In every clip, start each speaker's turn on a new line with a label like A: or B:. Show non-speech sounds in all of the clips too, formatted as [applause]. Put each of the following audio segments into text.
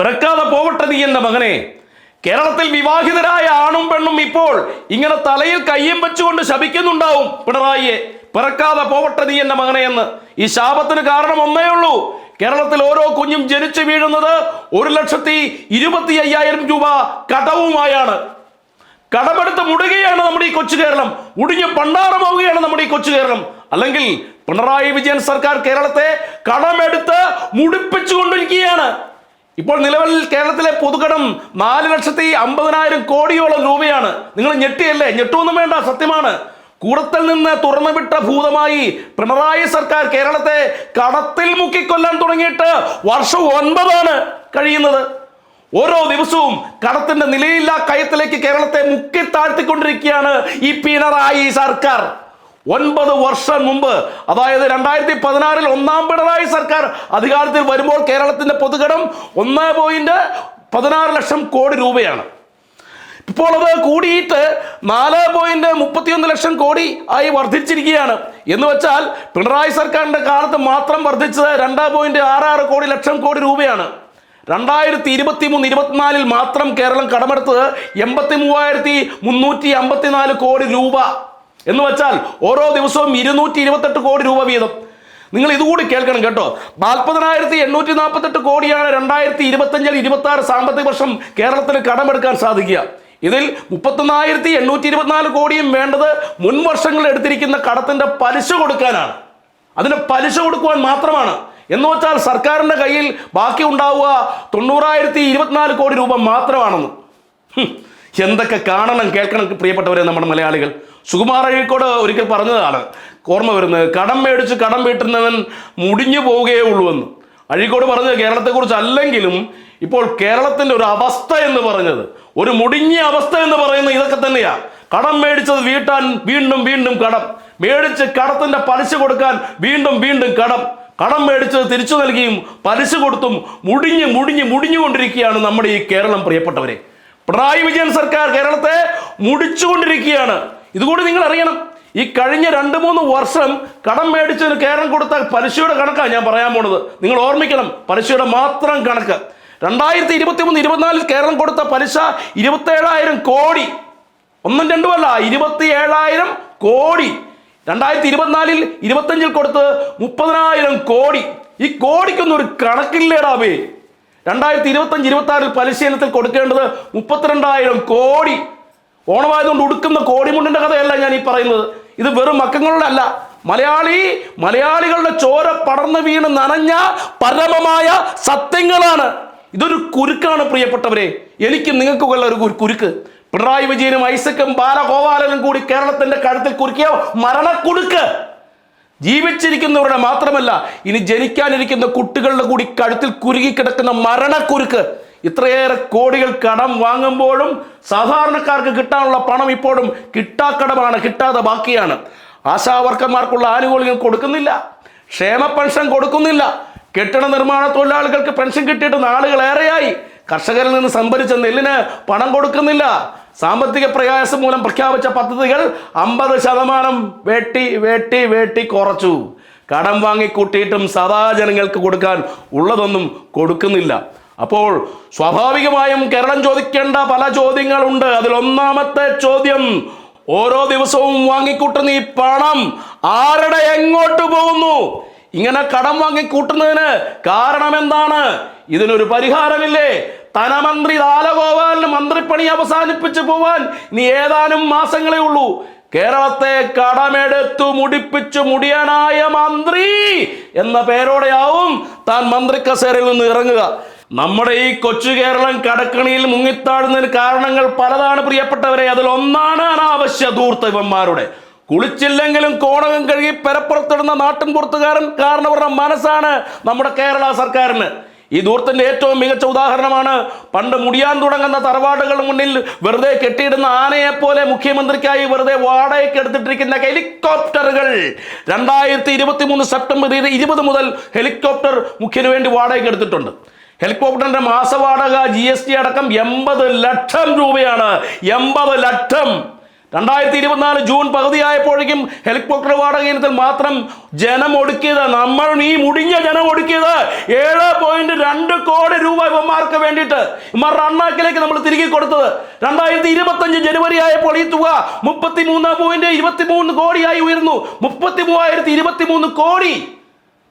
A: പിറക്കാതെ പോവട്ടെ നീ എന്റെ മകനെ. കേരളത്തിൽ വിവാഹിതരായ ആണും പെണ്ണും ഇപ്പോൾ ഇങ്ങനെ തലയിൽ കയ്യും വെച്ചുകൊണ്ട് ശപിക്കുന്നുണ്ടാവും. പിണറായിയെ പിറക്കാതെ പോവട്ടെ നീ എന്റെ മകനെ എന്ന്. ഈ ശാപത്തിന് കാരണം ഒന്നേ ഉള്ളൂ. കേരളത്തിൽ ഓരോ കുഞ്ഞും ജനിച്ചു വീഴുന്നത് ഒരു ലക്ഷത്തി ഇരുപത്തി അയ്യായിരം രൂപ കടവുമായാണ്. കടമെടുത്ത് മുടുകയാണ് നമ്മുടെ ഈ കൊച്ചു കേരളം. മുടിഞ്ഞ് പണ്ടാറമാവുകയാണ് നമ്മുടെ ഈ കൊച്ചു കേരളം. അല്ലെങ്കിൽ പിണറായി വിജയൻ സർക്കാർ കേരളത്തെ കടമെടുത്ത് മുടിപ്പിച്ചുകൊണ്ടിരിക്കുകയാണ്. ഇപ്പോൾ നിലവിൽ കേരളത്തിലെ പൊതുകടം നാല് ലക്ഷത്തി അമ്പതിനായിരം കോടിയോളം രൂപയാണ്. നിങ്ങൾ ഞെട്ടിയല്ലേ? ഞെട്ടൊന്നും വേണ്ട സത്യമാണ്. കൂടത്തിൽ നിന്ന് തുറന്നുവിട്ട ഭൂതമായി പിണറായി സർക്കാർ കേരളത്തെ കടത്തിൽ മുക്കിക്കൊല്ലാൻ തുടങ്ങിയിട്ട് വർഷം ഒൻപതാണ് കഴിയുന്നത്. ഓരോ ദിവസവും കടത്തിന്റെ നിലയില്ലാ കയത്തിലേക്ക് കേരളത്തെ മുക്കി താഴ്ത്തിക്കൊണ്ടിരിക്കുകയാണ് ഈ പിണറായി സർക്കാർ. ഒൻപത് വർഷം മുമ്പ് അതായത് രണ്ടായിരത്തി പതിനാറിൽ ഒന്നാം പിണറായി സർക്കാർ അധികാരത്തിൽ വരുമ്പോൾ കേരളത്തിന്റെ പൊതുകടം ഒന്ന് പോയിന്റ് പതിനാറ് ലക്ഷം കോടി രൂപയാണ്. ഇപ്പോൾ അത് കൂടിയിട്ട് നാല് പോയിന്റ് മുപ്പത്തിയൊന്ന് ലക്ഷം കോടി ആയി വർദ്ധിച്ചിരിക്കുകയാണ്. എന്ന് വെച്ചാൽ പിണറായി സർക്കാരിന്റെ കാലത്ത് മാത്രം വർദ്ധിച്ചത് രണ്ട് പോയിന്റ് ആറ് ആറ് കോടി ലക്ഷം കോടി രൂപയാണ്. രണ്ടായിരത്തി ഇരുപത്തി മൂന്ന് ഇരുപത്തിനാലിൽ മാത്രം കേരളം കടമെടുത്തത് എൺപത്തി മൂവായിരത്തി മുന്നൂറ്റി അമ്പത്തിനാല് കോടി രൂപ. എന്ന് വെച്ചാൽ ഓരോ ദിവസവും ഇരുന്നൂറ്റി ഇരുപത്തെട്ട് കോടി രൂപ വീതം. നിങ്ങൾ ഇതുകൂടി കേൾക്കണം കേട്ടോ. നാൽപ്പതിനായിരത്തി എണ്ണൂറ്റി നാൽപ്പത്തെട്ട് കോടിയാണ് രണ്ടായിരത്തി ഇരുപത്തഞ്ചിൽ ഇരുപത്തി ആറ് സാമ്പത്തിക വർഷം കേരളത്തിന് കടമെടുക്കാൻ സാധിക്കുക. ഇതിൽ മുപ്പത്തൊന്നായിരത്തി എണ്ണൂറ്റി ഇരുപത്തിനാല് കോടിയും വേണ്ടത് മുൻ വർഷങ്ങളിൽ എടുത്തിരിക്കുന്ന കടത്തിന്റെ പലിശ കൊടുക്കാനാണ്. അതിന് പലിശ കൊടുക്കുവാൻ മാത്രമാണ്. എന്ന് വെച്ചാൽ സർക്കാരിന്റെ കയ്യിൽ ബാക്കി ഉണ്ടാവുക തൊണ്ണൂറായിരത്തി ഇരുപത്തിനാല് കോടി രൂപ മാത്രമാണെന്ന്. എന്തൊക്കെ കാണണം കേൾക്കണം പ്രിയപ്പെട്ടവരെ നമ്മുടെ മലയാളികൾ. സുകുമാർ അഴീക്കോട് ഒരിക്കൽ പറഞ്ഞതാണ്. ഓർമ്മ വരുന്നത് കടം മേടിച്ച് കടം വീട്ടുന്നവൻ മുടിഞ്ഞു പോവുകയേ ഉള്ളൂ എന്ന്. അഴീക്കോട് പറഞ്ഞത് കേരളത്തെക്കുറിച്ച് അല്ലെങ്കിലും ഇപ്പോൾ കേരളത്തിന്റെ ഒരു അവസ്ഥ എന്ന് പറഞ്ഞത് ഒരു മുടിഞ്ഞ അവസ്ഥ എന്ന് പറയുന്നത് ഇതൊക്കെ തന്നെയാണ് കടം മേടിച്ചത് വീട്ടാൻ വീണ്ടും വീണ്ടും കടം മേടിച്ച് കടത്തിന്റെ പലിശ കൊടുക്കാൻ വീണ്ടും വീണ്ടും കടം കടം മേടിച്ചത് തിരിച്ചു നൽകിയും പലിശ കൊടുത്തും മുടിഞ്ഞ് മുടിഞ്ഞ് മുടിഞ്ഞുകൊണ്ടിരിക്കുകയാണ് നമ്മുടെ ഈ കേരളം പ്രിയപ്പെട്ടവരെ. പിണറായി വിജയൻ സർക്കാർ കേരളത്തെ മുടിച്ചുകൊണ്ടിരിക്കുകയാണ്. ഇതുകൂടി നിങ്ങൾ അറിയണം. ഈ കഴിഞ്ഞ രണ്ട് മൂന്ന് വർഷം കടം മേടിച്ചതിന് കേരളം കൊടുത്ത പലിശയുടെ കണക്കാണ് ഞാൻ പറയാൻ പോണത്. നിങ്ങൾ ഓർമ്മിക്കണം പലിശയുടെ മാത്രം കണക്ക്. രണ്ടായിരത്തി ഇരുപത്തി മൂന്ന് ഇരുപത്തിനാലിൽ കേരളം കൊടുത്ത പലിശ ഇരുപത്തേഴായിരം കോടി. ഒന്നും രണ്ടും അല്ല ഇരുപത്തി ഏഴായിരം കോടി. രണ്ടായിരത്തി ഇരുപത്തിനാലിൽ ഇരുപത്തഞ്ചിൽ കൊടുത്ത് മുപ്പതിനായിരം കോടി. ഈ കോടിക്കൊന്നും ഒരു കണക്കില്ലേടാവേ രണ്ടായിരത്തി ഇരുപത്തഞ്ച് ഇരുപത്തി ആറിൽ പലിശ ഇനത്തിൽ കൊടുക്കേണ്ടത് മുപ്പത്തിരണ്ടായിരം കോടി. ഓണമായതുകൊണ്ട് ഉടുക്കുന്ന കോടിമുണ്ടിന്റെ കഥയല്ല ഞാൻ ഈ പറയുന്നത്. ഇത് വെറും മക്കങ്ങളുടെ അല്ല. മലയാളി മലയാളികളുടെ ചോര പടർന്നു വീണ് നനഞ്ഞ പരമമായ സത്യങ്ങളാണ്. ഇതൊരു കുരുക്കാണ് പ്രിയപ്പെട്ടവരെ. എനിക്ക് നിങ്ങൾക്കുള്ള ഒരു കുരു- കുരുക്ക്. പിണറായി വിജയനും ഐസക്കും ബാലഗോപാലനും കൂടി കേരളത്തിന്റെ കഴുത്തിൽ കുരുക്കിയ മരണക്കുടുക്ക് ജീവിച്ചിരിക്കുന്നവരുടെ മാത്രമല്ല ഇനി ജനിക്കാനിരിക്കുന്ന കുട്ടികളുടെ കൂടി കഴുത്തിൽ കുരുകി കിടക്കുന്ന മരണക്കുരുക്ക്. ഇത്രയേറെ കോടികൾ കടം വാങ്ങുമ്പോഴും സാധാരണക്കാർക്ക് കിട്ടാനുള്ള പണം ഇപ്പോഴും കിട്ടാക്കടമാണ് കിട്ടാതെ ബാക്കിയാണ്. ആശാവർക്കന്മാർക്കുള്ള ആനുകൂല്യം കൊടുക്കുന്നില്ല ക്ഷേമ പെൻഷൻ കൊടുക്കുന്നില്ല കെട്ടിട നിർമ്മാണ തൊഴിലാളികൾക്ക് പെൻഷൻ കിട്ടിയിട്ട് നാളുകളേറെയായി കർഷകരിൽ നിന്ന് സംഭരിച്ച നെല്ലിന് പണം കൊടുക്കുന്നില്ല. സാമ്പത്തിക പ്രയാസം മൂലം പ്രഖ്യാപിച്ച പദ്ധതികൾ അമ്പത് ശതമാനം വെട്ടി വെട്ടി വെട്ടി കുറച്ചു. കടം വാങ്ങിക്കൂട്ടിയിട്ടും സദാ ജനങ്ങൾക്ക് കൊടുക്കാൻ ഉള്ളതൊന്നും കൊടുക്കുന്നില്ല. അപ്പോൾ സ്വാഭാവികമായും കേരളം ചോദിക്കേണ്ട പല ചോദ്യങ്ങളുണ്ട്. അതിൽ ഒന്നാമത്തെ ചോദ്യം ഓരോ ദിവസവും വാങ്ങിക്കൂട്ടുന്ന ഈ പണം ആരുടെ എങ്ങോട്ട് പോകുന്നു? ഇങ്ങനെ കടം വാങ്ങിക്കൂട്ടുന്നതിന് കാരണം എന്താണ് ഇതിനൊരു പരിഹാരമില്ലേ? ധനമന്ത്രി ബാലഗോപാലിന് മന്ത്രിപ്പണി അവസാനിപ്പിച്ചു പോവാൻ ഇനി ഏതാനും മാസങ്ങളേ ഉള്ളൂ. കേരളത്തെ കടമെടുത്തു മുടിപ്പിച്ചു മുടിയനായ മന്ത്രി എന്ന പേരോടെയാവും താൻ മന്ത്രി കസേരയിൽ നിന്ന് ഇറങ്ങുക. നമ്മുടെ ഈ കൊച്ചു കേരളം കടക്കണിയിൽ മുങ്ങിത്താഴുന്നതിന് കാരണങ്ങൾ പലതാണ് പ്രിയപ്പെട്ടവരെ. അതിൽ ഒന്നാണ് അനാവശ്യ ദൂർത്തവന്മാരുടെ കുളിച്ചില്ലെങ്കിലും കോണകം കഴുകി പെരപ്പുറത്തിടുന്ന നാട്ടിൻ പുറത്തുകാരൻ കാരണവരുടെ മനസ്സാണ് നമ്മുടെ കേരള സർക്കാരിന്. ഈ ദൂരത്തിന്റെ ഏറ്റവും മികച്ച ഉദാഹരണമാണ് പണ്ട് മുടിയാൻ തുടങ്ങുന്ന തറവാടുകളുടെ മുന്നിൽ വെറുതെ കെട്ടിയിടുന്ന ആനയെപ്പോലെ പോലെ മുഖ്യമന്ത്രിക്കായി വെറുതെ വാടകയ്ക്ക് എടുത്തിട്ടിരിക്കുന്ന ഹെലികോപ്റ്ററുകൾ. രണ്ടായിരത്തി ഇരുപത്തി മൂന്ന് സെപ്റ്റംബർ ഇരുപത് മുതൽ ഹെലികോപ്റ്റർ മുഖ്യന് വേണ്ടി വാടകയ്ക്ക് എടുത്തിട്ടുണ്ട്. ഹെലികോപ്റ്ററിന്റെ മാസവാടക ജി എസ് ടി അടക്കം എൺപത് ലക്ഷം രൂപയാണ്. എൺപത് ലക്ഷം. രണ്ടായിരത്തി ഇരുപത്തിനാല് ജൂൺ പകുതിയായപ്പോഴേക്കും ഹെലികോപ്റ്റർ വാടക ഇനത്തിൽ മാത്രം ജനം ഒടുക്കിയത് നമ്മൾ ഈ മുടിഞ്ഞ ജനം ഒടുക്കിയത് ഏഴ് പോയിന്റ് രണ്ട് കോടി രൂപ ഇവന്മാർക്ക് വേണ്ടിയിട്ട് ഇവന്മാരുടെ റണ്ണാക്കിലേക്ക് നമ്മൾ തിരികെ കൊടുത്തത്. രണ്ടായിരത്തി ഇരുപത്തഞ്ച് ജനുവരി ആയപ്പോൾ ഈ തുക മുപ്പത്തി മൂന്ന് പോയിന്റ് ഇരുപത്തി മൂന്ന് കോടിയായി ഉയർന്നു. മുപ്പത്തി മൂവായിരത്തി ഇരുപത്തി മൂന്ന് കോടി.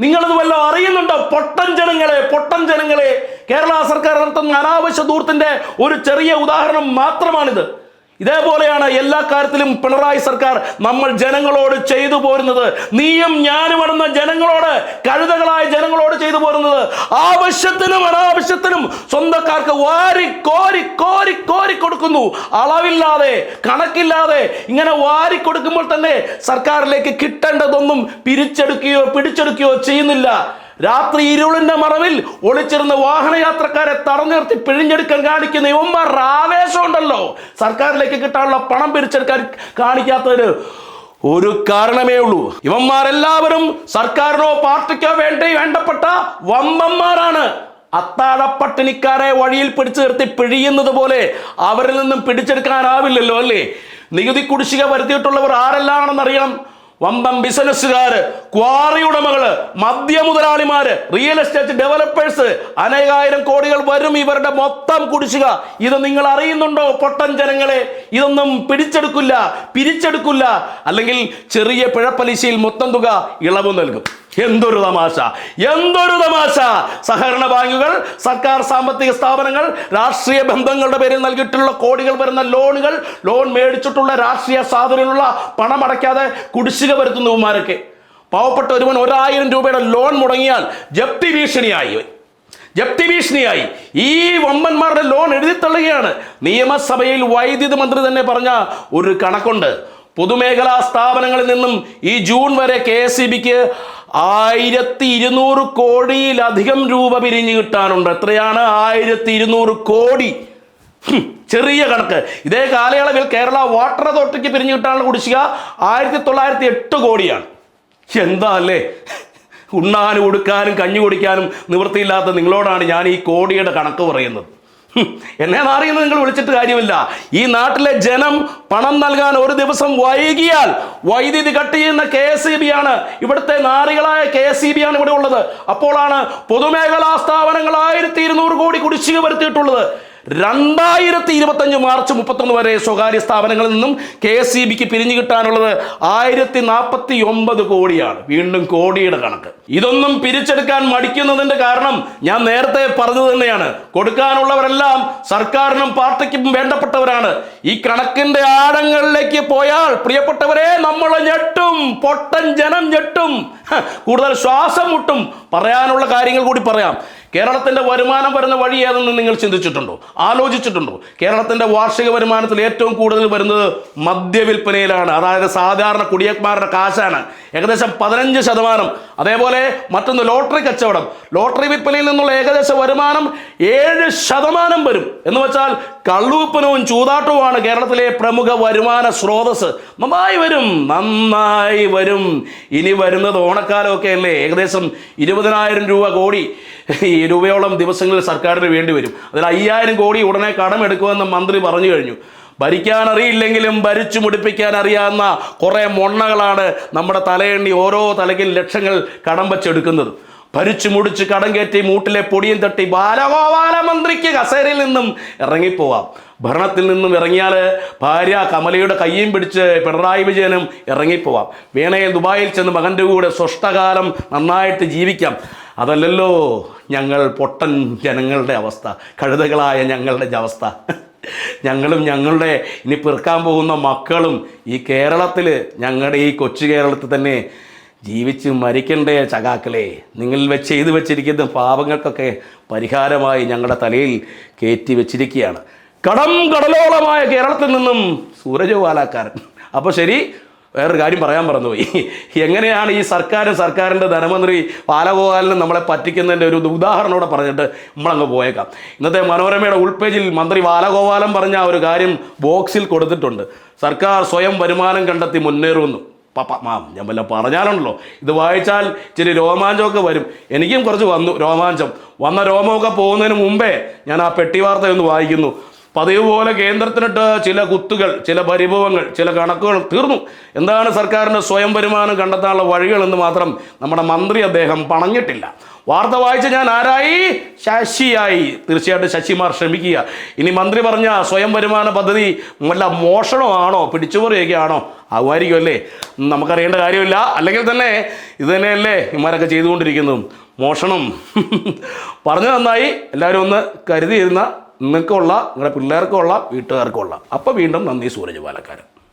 A: നിങ്ങളത് വല്ലതും അറിയുന്നുണ്ടോ? പൊട്ടൻ ജനങ്ങളെ പൊട്ടൻ ജനങ്ങളെ. കേരള സർക്കാർ നടത്തുന്ന അനാവശ്യ ദൂർത്തിന്റെ ഒരു ചെറിയ ഉദാഹരണം മാത്രമാണിത്. ഇതേപോലെയാണ് എല്ലാ കാര്യത്തിലും പിണറായി സർക്കാർ നമ്മൾ ജനങ്ങളോട് ചെയ്തു പോരുന്നത്. നീയും ഞാനും അടന്ന ജനങ്ങളോട് കഴുതകളായ ജനങ്ങളോട് ചെയ്തു പോരുന്നത്. ആവശ്യത്തിനും അനാവശ്യത്തിനും സ്വന്തക്കാർക്ക് വാരി കോരി കോരി കോരി കൊടുക്കുന്നു. അളവില്ലാതെ കണക്കില്ലാതെ ഇങ്ങനെ വാരി കൊടുക്കുമ്പോൾ തന്നെ സർക്കാരിലേക്ക് കിട്ടേണ്ടതൊന്നും പിരിച്ചെടുക്കുകയോ പിടിച്ചെടുക്കുകയോ ചെയ്യുന്നില്ല. രാത്രി ഇരുളിന്റെ മറവിൽ ഒളിച്ചിരുന്ന വാഹനയാത്രക്കാരെ തടഞ്ഞു നിർത്തി പിഴിഞ്ഞെടുക്കാൻ കാണിക്കുന്ന ഇവന്മാരുടെ ആവേശം ഉണ്ടല്ലോ. സർക്കാരിലേക്ക് കിട്ടാനുള്ള പണം പിരിച്ചെടുക്കാൻ കാണിക്കാത്തതിന് ഒരു കാരണമേ ഉള്ളൂ. ഇവന്മാരെല്ലാവരും സർക്കാരിനോ പാർട്ടിക്കോ വേണ്ടി വേണ്ടപ്പെട്ട വമ്പന്മാരാണ്. അത്താഴപ്പട്ടിണിക്കാരെ വഴിയിൽ പിടിച്ചു നിർത്തി പിഴിയുന്നത് പോലെ അവരിൽ നിന്നും പിടിച്ചെടുക്കാനാവില്ലല്ലോ അല്ലേ? നികുതി കുടിശ്ശിക വരുത്തിയിട്ടുള്ളവർ അറിയണം? വമ്പം ബിസിനസ്സുകാര് ക്വാറി ഉടമകൾ മദ്യ റിയൽ എസ്റ്റേറ്റ് ഡെവലപ്പേഴ്സ് അനേകായിരം കോടികൾ വരും ഇവരുടെ മൊത്തം കുടിശ്ശിക. ഇത് നിങ്ങൾ അറിയുന്നുണ്ടോ പൊട്ടൻ ജനങ്ങളെ? ഇതൊന്നും പിടിച്ചെടുക്കില്ല പിരിച്ചെടുക്കില്ല. അല്ലെങ്കിൽ ചെറിയ പിഴപ്പലിശയിൽ മൊത്തം തുക ഇളവ് നൽകും. എന്തൊരു തമാശ എന്തൊരു തമാശ. സഹകരണ ബാങ്കുകൾ സർക്കാർ സാമ്പത്തിക സ്ഥാപനങ്ങൾ രാഷ്ട്രീയ ബന്ധങ്ങളുടെ പേരിൽ നൽകിയിട്ടുള്ള കോടികൾ വരുന്ന ലോണുകൾ ലോൺ മേടിച്ചിട്ടുള്ള രാഷ്ട്രീയ സാധനങ്ങളുള്ള പണം അടയ്ക്കാതെ കുടിശ്ശിക വരുത്തുന്നവന്മാരൊക്കെ പാവപ്പെട്ട ഒരുവൻ ഒരായിരം രൂപയുടെ ലോൺ മുടങ്ങിയാൽ ജപ്തി ഭീഷണിയായി ജപ്തി ഭീഷണിയായി. ഈ വമ്പന്മാരുടെ ലോൺ എഴുതിത്തള്ളുകയാണ്. നിയമസഭയിൽ വൈദ്യുതി മന്ത്രി തന്നെ പറഞ്ഞ ഒരു കണക്കുണ്ട്. പൊതുമേഖലാ സ്ഥാപനങ്ങളിൽ നിന്നും ഈ ജൂൺ വരെ കെ എസ് ഇ ബിക്ക് ആയിരത്തി ഇരുന്നൂറ് കോടിയിലധികം രൂപ പിരിഞ്ഞു കിട്ടാനുണ്ട്. എത്രയാണ്? ആയിരത്തി ഇരുന്നൂറ് കോടി ചെറിയ കണക്ക്. ഇതേ കാലയളവിൽ കേരള വാട്ടർ അതോറിറ്റിക്ക് പിരിഞ്ഞു കിട്ടാനുള്ള കുടിശ്ശിക ആയിരത്തി തൊള്ളായിരത്തി എട്ട് കോടിയാണ്. എന്താ അല്ലേ? ഉണ്ണാനും ഉടുക്കാനും കഞ്ഞി കുടിക്കാനും നിവൃത്തിയില്ലാത്ത നിങ്ങളോടാണ് ഞാൻ ഈ കോടിയുടെ കണക്ക് പറയുന്നത്. എന്നെ നാറിയെന്ന് നിങ്ങൾ വിളിച്ചിട്ട് കാര്യമില്ല. ഈ നാട്ടിലെ ജനം പണം നൽകാൻ ഒരു ദിവസം വൈകിയാൽ വൈദ്യുതി കട്ട് ചെയ്യുന്ന കെ എസ് ഇ ബി ആണ്. ഇവിടുത്തെ നാറികളായ കെ എസ് ഇ ബി ആണ് ഇവിടെ ഉള്ളത്. അപ്പോഴാണ് പൊതുമേഖലാ സ്ഥാപനങ്ങൾ ആയിരത്തി ഇരുന്നൂറ് കോടി കുടിശ്ശിക വരുത്തിയിട്ടുള്ളത്. രണ്ടായിരത്തി ഇരുപത്തഞ്ച് മാർച്ച് മുപ്പത്തൊന്ന് വരെ സ്വകാര്യ സ്ഥാപനങ്ങളിൽ നിന്നും കെ എസ് ഇ ബിക്ക് പിരിഞ്ഞു കിട്ടാനുള്ളത് ആയിരത്തി നാൽപ്പത്തി ഒമ്പത് കോടിയാണ്. വീണ്ടും കോടിയുടെ കണക്ക്. ഇതൊന്നും പിരിച്ചെടുക്കാൻ മടിക്കുന്നതിന്റെ കാരണം ഞാൻ നേരത്തെ പറഞ്ഞു തന്നെയാണ്. കൊടുക്കാനുള്ളവരെല്ലാം സർക്കാരിനും പാർട്ടിക്കും വേണ്ടപ്പെട്ടവരാണ്. ഈ കണക്കിന്റെ ആഴങ്ങളിലേക്ക് പോയാൽ പ്രിയപ്പെട്ടവരെ നമ്മൾ ഞെട്ടും പൊട്ടൻ ജനം ഞെട്ടും. കൂടുതൽ ശ്വാസം മുട്ടും പറയാനുള്ള കാര്യങ്ങൾ കൂടി പറയാം. കേരളത്തിന്റെ വരുമാനം വരുന്ന വഴി ഏതെന്ന് നിങ്ങൾ ചിന്തിച്ചിട്ടുണ്ടോ? ആലോചിച്ചിട്ടുണ്ടോ? കേരളത്തിന്റെ വാർഷിക വരുമാനത്തിൽ ഏറ്റവും കൂടുതൽ വരുന്നത് മദ്യവിൽപ്പനയിലാണ്. അതായത് സാധാരണ കുടിയന്മാരുടെ കാശാണ്. ഏകദേശം പതിനഞ്ച് ശതമാനം. അതേപോലെ മറ്റൊന്ന് ലോട്ടറി കച്ചവടം. ലോട്ടറി വിൽപ്പനയിൽ നിന്നുള്ള ഏകദേശ വരുമാനം ഏഴ് ശതമാനം വരും. എന്ന് വെച്ചാൽ കള്ളുവിപ്പനവും ചൂതാട്ടവുമാണ് കേരളത്തിലെ പ്രമുഖ വരുമാന സ്രോതസ് നന്നായി വരും നന്നായി വരും. ഇനി വരുന്നത് ഓണക്കാലമൊക്കെ അല്ലേ? ഏകദേശം ഇരുപതിനായിരം രൂപ കോടി. ഈ രൂപയോളം ദിവസങ്ങളിൽ സർക്കാരിന് വേണ്ടി വരും. അതിൽ അയ്യായിരം കോടി ഉടനെ കടമെടുക്കുമെന്ന് മന്ത്രി പറഞ്ഞു കഴിഞ്ഞു. ഭരിക്കാൻ അറിയില്ലെങ്കിലും ഭരിച്ചു മുടിപ്പിക്കാൻ അറിയാവുന്ന കുറേ മൊണ്ണകളാണ് നമ്മുടെ തലയെണ്ണി ഓരോ തലയ്ക്കും ലക്ഷങ്ങൾ കടം വച്ചെടുക്കുന്നത്. ഭരിച്ചു മുടിച്ച് കടം കയറ്റി മൂട്ടിലെ പൊടിയും തട്ടി ബാലഗോപാല മന്ത്രിക്ക് കസേരയിൽ നിന്നും ഇറങ്ങിപ്പോവാം. ഭരണത്തിൽ നിന്നും ഇറങ്ങിയാൽ ഭാര്യ കമലയുടെ കയ്യും പിടിച്ച് പിണറായി വിജയനും ഇറങ്ങിപ്പോവാം. വേണയിൽ ദുബായിൽ ചെന്ന് മകന്റെ കൂടെ സ്വഷ്ടകാലം നന്നായിട്ട് ജീവിക്കാം. അതല്ലല്ലോ ഞങ്ങൾ പൊട്ടൻ ജനങ്ങളുടെ അവസ്ഥ കഴുതകളായ ഞങ്ങളുടെ അവസ്ഥ. ഞങ്ങളും ഞങ്ങളുടെ ഇനി പിറക്കാൻ പോകുന്ന മക്കളും ഈ കേരളത്തിൽ ഞങ്ങളുടെ ഈ കൊച്ചു കേരളത്തിൽ തന്നെ ജീവിച്ച് മരിക്കണ്ടേ ചകാക്കളെ. നിങ്ങൾ വെച്ച് ചെയ്തു വെച്ചിരിക്കുന്ന പാപങ്ങൾക്കൊക്കെ പരിഹാരമായി ഞങ്ങളുടെ തലയിൽ കയറ്റി വെച്ചിരിക്കുകയാണ്. കടം കടലോളമായ കേരളത്തിൽ നിന്നും സൂരജവാലാക്കാരൻ അപ്പോൾ ശരി വേറൊരു കാര്യം പറയാൻ പറഞ്ഞു പോയി എങ്ങനെയാണ് ഈ സർക്കാരും സർക്കാരിന്റെ ധനമന്ത്രി ബാലഗോപാലനും നമ്മളെ പറ്റിക്കുന്നതിന്റെ ഒരു ഉദാഹരണം കൂടെ പറഞ്ഞിട്ട് നമ്മളങ്ങ് പോയേക്കാം. ഇന്നത്തെ മനോരമയുടെ ഉൾപേജിൽ മന്ത്രി ബാലഗോപാലൻ പറഞ്ഞ ഒരു കാര്യം ബോക്സിൽ കൊടുത്തിട്ടുണ്ട്. സർക്കാർ സ്വയം വരുമാനം കണ്ടെത്തി മുന്നേറുമെന്നും പപ്പ മാം ഞാൻ വല്ല പറഞ്ഞാലുണ്ടല്ലോ. ഇത് വായിച്ചാൽ ഇച്ചിരി രോമാഞ്ചമൊക്കെ വരും. എനിക്കും കുറച്ച് വന്നു രോമാഞ്ചം. വന്ന രോമമൊക്കെ പോകുന്നതിന് മുമ്പേ ഞാൻ ആ പെട്ടി വാർത്ത ഒന്ന് വായിക്കുന്നു. പതിവ് പോലെ കേന്ദ്രത്തിനിട്ട് ചില കുത്തുകൾ ചില പരിഭവങ്ങൾ ചില കണക്കുകൾ തീർന്നു. എന്താണ് സർക്കാരിന്റെ സ്വയം വരുമാനം കണ്ടെത്താനുള്ള വഴികളെന്ന് മാത്രം നമ്മുടെ മന്ത്രി അദ്ദേഹം പണഞ്ഞിട്ടില്ല വാർത്ത വായിച്ച് ഞാൻ ആരായി? ശശിയായി. തീർച്ചയായിട്ടും ശശിമാർ ശ്രമിക്കുക. ഇനി മന്ത്രി പറഞ്ഞ സ്വയം വരുമാന പദ്ധതി വല്ല മോഷണമാണോ പിടിച്ചുപറിയൊക്കെ ആണോ ആകുമായിരിക്കും അല്ലേ? നമുക്കറിയേണ്ട കാര്യമില്ല. അല്ലെങ്കിൽ തന്നെ ഇത് തന്നെയല്ലേ ഇമാരൊക്കെ ചെയ്തുകൊണ്ടിരിക്കുന്നതും. മോഷണം. [laughs] പറഞ്ഞു നന്നായി. എല്ലാവരും ഒന്ന് കരുതിയിരുന്ന നിങ്ങൾക്കുള്ള നിങ്ങളുടെ പിള്ളേർക്കുള്ള വീട്ടുകാർക്കുള്ള. അപ്പോൾ വീണ്ടും നന്ദി സൂരജ് പാലക്കാരൻ.